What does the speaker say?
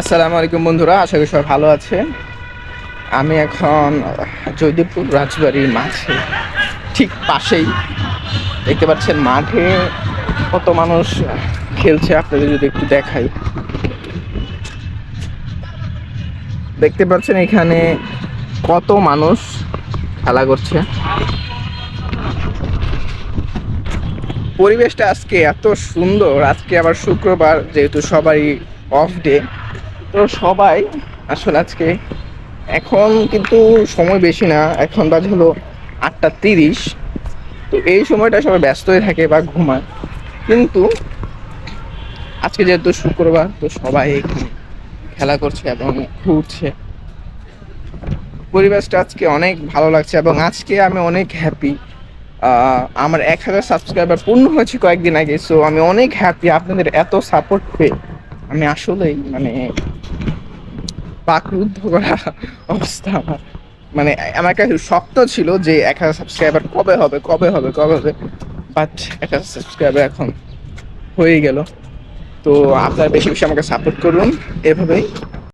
আসসালামু আলাইকুম বন্ধুরা, আশা করি সবাই ভালো আছেন। আমি এখন জয়দেবপুর রাজবাড়ির মাঝে, ঠিক পাশেই। দেখতে পাচ্ছেন মাঠে কত মানুষ খেলছে, আপনাদের যদি একটু দেখাই। দেখতে পাচ্ছেন এখানে কত মানুষ খেলা করছে। পরিবেশটা আজকে এত সুন্দর, আজকে আবার শুক্রবার, যেহেতু সবাই অফ ডে তো সবাই আসলে আজকে। এখন কিন্তু সময় বেশি না, এখন বাজে হলো আটটা তিরিশ। তো এই সময়টা সবাই ব্যস্ত হয়ে থাকে বা ঘুমায়। কিন্তু আজকে যেহেতু শুক্রবার, তো সবাই এখানে খেলা করছে এবং ঘুরছে। পরিবেশটা আজকে অনেক ভালো লাগছে এবং আজকে আমি অনেক হ্যাপি আমার এক হাজার সাবস্ক্রাইবার পূর্ণ হয়েছে কয়েকদিন আগে সো আমি অনেক হ্যাপি আপনাদের এত সাপোর্ট পেয়ে। আমি আসলেই মানে বাকরুদ্ধ করা অবস্থা আমার। মানে আমার কাছে স্বপ্ন ছিল যে এক হাজার সাবস্ক্রাইবার কবে হবে কবে হবে কবে হবে বাট এক হাজার সাবস্ক্রাইবার এখন হয়ে গেল। তো আপনারা বেশি বেশি আমাকে সাপোর্ট করুন, এভাবেই।